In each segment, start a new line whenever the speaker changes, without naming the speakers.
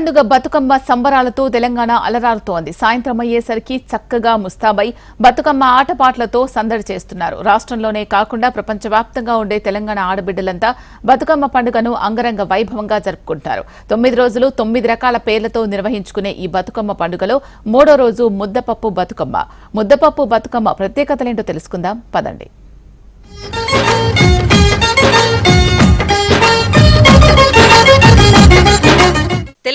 పండుగ బతుకమ్మ సంబరాలతో తెలంగాణ అలరారుతోంది. సాయంత్రం అయ్యేసరికి చక్కగా ముస్తాబై బతుకమ్మ ఆటపాట్లతో సందడి చేస్తున్నారు. రాష్ట్రంలోనే కాకుండా ప్రపంచవ్యాప్తంగా ఉండే తెలంగాణ ఆడబిడ్డలంతా బతుకమ్మ పండుగను అంగరంగ వైభవంగా జరుపుకుంటారు. తొమ్మిది రోజులు తొమ్మిది రకాల పేర్లతో నిర్వహించుకునే ఈ బతుకమ్మ పండుగలో మూడో రోజు ముద్దపప్పు బతుకమ్మ. ముద్దపప్పు బతుకమ్మ ప్రత్యేకతలేంటో తెలుసుకుందాం. పదండి.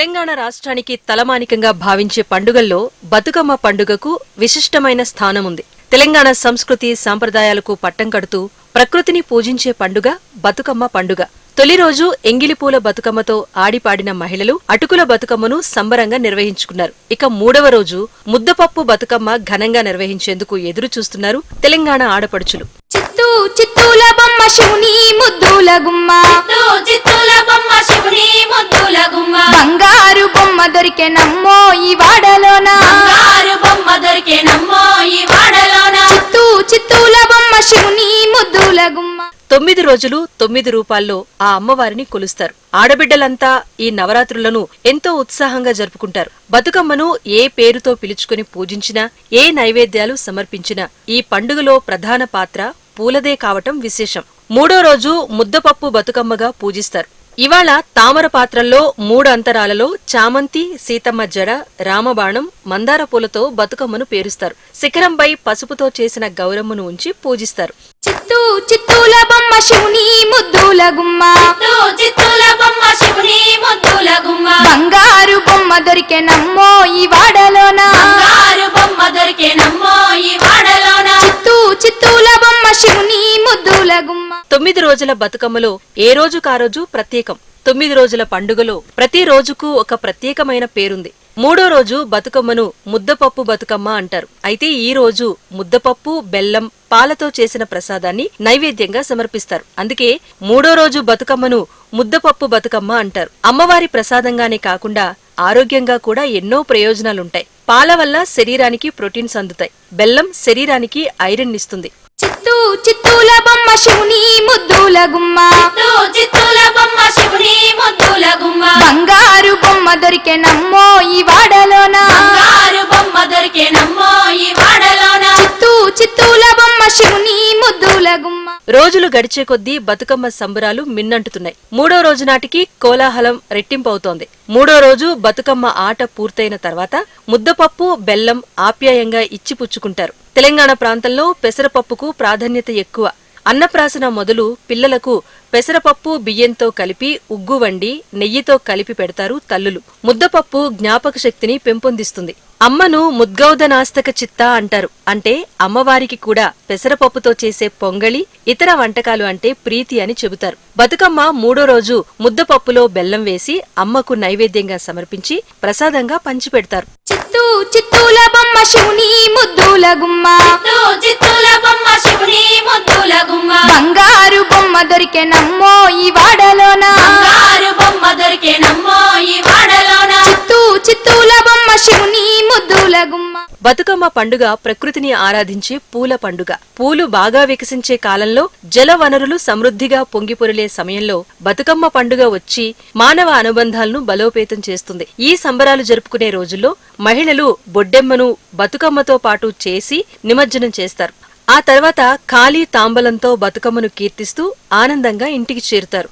తెలంగాణ రాష్ట్రానికి తలమానికంగా భావించే పండుగల్లో బతుకమ్మ పండుగకు విశిష్టమైన స్థానం ఉంది తెలంగాణ సంస్కృతి సాంప్రదాయాలకు పట్టం కడుతూ ప్రకృతిని పూజించే పండుగ బతుకమ్మ పండుగ. తొలి రోజు ఎంగిలిపూల బతుకమ్మతో ఆడిపాడిన మహిళలు అటుకుల బతుకమ్మను సంబరంగా నిర్వహించుకున్నారు. ఇక మూడవ రోజు ముద్దపప్పు బతుకమ్మ ఘనంగా నిర్వహించేందుకు ఎదురు చూస్తున్నారు తెలంగాణ ఆడపడుచులు.
చిత్తూ చిత్తూల బొమ్మ శివుని ముద్దుల గుమ్మ.
చిత్తూ చిత్తూల బొమ్మ శివుని ముద్దుల గుమ్మ.
బంగారు బొమ్మ దొరికే నమ్మో ఈ వాడలోన?
బంగారు బొమ్మ దొరికే నమ్మో ఈ వాడలోన?
చిత్తూ చిత్తూల బొమ్మ శివుని ముద్దుల గుమ్మ.
తొమ్మిది రోజులు తొమ్మిది రూపాల్లో ఆ అమ్మవారిని కొలుస్తారు. ఆడబిడ్డలంతా ఈ నవరాత్రులను ఎంతో ఉత్సాహంగా జరుపుకుంటారు. బతుకమ్మను ఏ పేరుతో పిలుచుకుని పూజించినా ఏ నైవేద్యాలు సమర్పించినా ఈ పండుగలో ప్రధాన పాత్ర పూలదే కావటం విశేషం. మూడో రోజు ముద్దపప్పు బతుకమ్మగా పూజిస్తారు. ఇవాళ తామర పాత్రల్లో మూడు అంతరాలలో చామంతి సీతమ్మ జడ రామబాణం మందార పూలతో బతుకమ్మను పేరుస్తారు. శిఖరంపై పసుపుతో చేసిన గౌరమ్మను ఉంచి పూజిస్తారు.
చిత్తూ చిత్తూల బొమ్మ శివుని ముద్దుల గుమ్మ.
చిత్తూ చిత్తూల బొమ్మ శివుని ముద్దుల గుమ్మ.
బంగారు బొమ్మ దొరికే నమ్మో ఈ వాడలోన.
బంగారు బొమ్మ దొరికే నమ్మో ఈ వాడలోన.
చిత్తూల బొమ్మ శివుని ముద్దుల గుమ్మ.
తొమ్మిది రోజుల బతుకమ్మలో ఏ రోజు కారోజు ప్రత్యేకం. తొమ్మిది రోజుల పండుగలో ప్రతి రోజుకు ఒక ప్రత్యేకమైన పేరుంది. మూడో రోజు బతుకమ్మను ముద్దపప్పు బతుకమ్మ అంటారు. అయితే ఈ రోజు ముద్దపప్పు బెల్లం పాలతో చేసిన ప్రసాదాన్ని నైవేద్యంగా సమర్పిస్తారు. అందుకే మూడో రోజు బతుకమ్మను ముద్దపప్పు బతుకమ్మ అంటారు. అమ్మవారి ప్రసాదంగానే కాకుండా ఆరోగ్యంగా కూడా ఎన్నో ప్రయోజనాలుంటాయి. పాల వల్ల శరీరానికి ప్రోటీన్స్ అందుతాయి. బెల్లం శరీరానికి ఐరన్ ఇస్తుంది.
చిత్తూ చిత్తూల బొమ్మ శివుని ముద్దుల గుమ్మ.
చిత్తూ చిత్తూల బొమ్మ శివుని ముద్దుల గుమ్మ.
బంగారు బొమ్మ దొరికే నమ్మో ఈ వాడలోన?
రోజులు గడిచే కొద్దీ బతుకమ్మ సంబరాలు మిన్నంటుతున్నాయి. మూడో రోజు నాటికి కోలాహలం రెట్టింపవుతోంది. మూడో రోజు బతుకమ్మ ఆట పూర్తయిన తర్వాత ముద్దపప్పు బెల్లం ఆప్యాయంగా ఇచ్చిపుచ్చుకుంటారు. తెలంగాణ ప్రాంతంలో పెసరపప్పుకు ప్రాధాన్యత ఎక్కువ. అన్నప్రాసన మొదలు పిల్లలకు పెసరపప్పు బియ్యంతో కలిపి ఉగ్గు వండి నెయ్యితో కలిపి పెడతారు తల్లులు. ముద్దపప్పు జ్ఞాపక శక్తిని పెంపొందిస్తుంది. అమ్మను ముద్గౌదనాస్తక చిత్త అంటారు. అంటే అమ్మవారికి కూడా పెసరపప్పుతో చేసే పొంగళి ఇతర వంటకాలు అంటే ప్రీతి అని చెబుతారు. బతుకమ్మ మూడో రోజు ముద్దపప్పులో బెల్లం వేసి అమ్మకు నైవేద్యంగా సమర్పించి ప్రసాదంగా పంచిపెడతారు.
చిత్తూ చిత్తూల బొమ్మ శివుని ముద్దుల గుమ్మ. బొమ్మ దొరికే నమ్మో ఈ వాడలోన?
బంగారు బొమ్మ దొరికే నమ్మో ఈ వాడలోన?
చిత్తూ చిత్తూల బొమ్మ శివుని ముద్దుల గుమ్మ.
బతుకమ్మ పండుగ ప్రకృతిని ఆరాధించే పూల పండుగ. పూలు బాగా వికసించే కాలంలో జల వనరులు సమృద్ధిగా పొంగిపొరిలే సమయంలో బతుకమ్మ పండుగ వచ్చి మానవ అనుబంధాలను బలోపేతం చేస్తుంది. ఈ సంబరాలు జరుపుకునే రోజుల్లో మహిళలు బొడ్డెమ్మను బతుకమ్మతో పాటు చేసి నిమజ్జనం చేస్తారు. ఆ తర్వాత ఖాళీ తాంబలంతో బతుకమ్మను కీర్తిస్తూ ఆనందంగా ఇంటికి చేరుతారు.